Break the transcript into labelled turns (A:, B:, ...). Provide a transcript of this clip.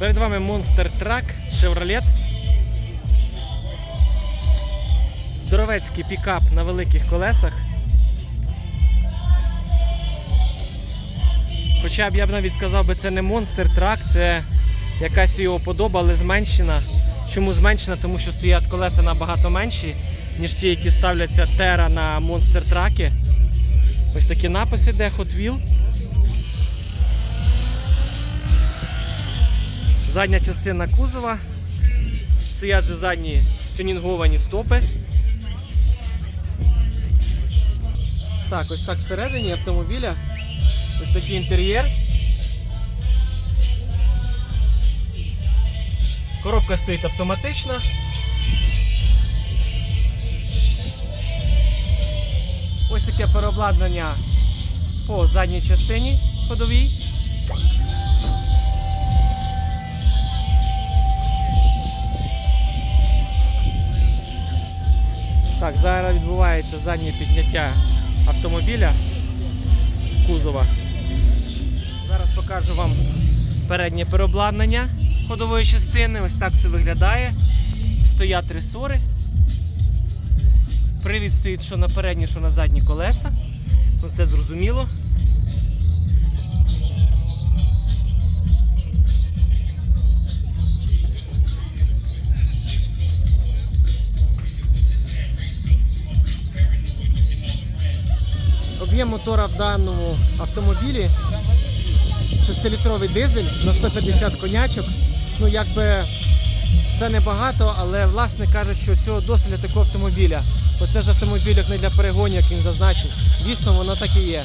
A: Перед вами Monster Truck Chevrolet. Здоровецький пікап на великих колесах. Хоча б я б навіть сказав би, це не Monster Truck, це якась його подоба, але зменшена. Чому зменшена? Тому що стоять колеса набагато менші, ніж ті, які ставляться Terra на Monster Truck. Ось такі написи, де Hot Wheel. Задня частина кузова. Стоять же задні тюнінговані стопи. Так, ось так всередині автомобіля. Ось такий інтер'єр. Коробка стоїть автоматична. Ось таке переобладнання по задній частині ходовій. Так, зараз відбувається заднє підняття автомобіля кузова. Зараз покажу вам переднє переобладнання ходової частини. Ось так все виглядає. Стоять ресори. Привід стоїть що на передні, що на задні колеса. Ну це зрозуміло. Об'єм мотора в даному автомобілі 6-літровий дизель на 150 конячок. Ну, якби це небагато, але власник каже, що цього досить для такого автомобіля. Оце ж автомобіль як не для перегонів, як він зазначив. Дійсно, воно так і є.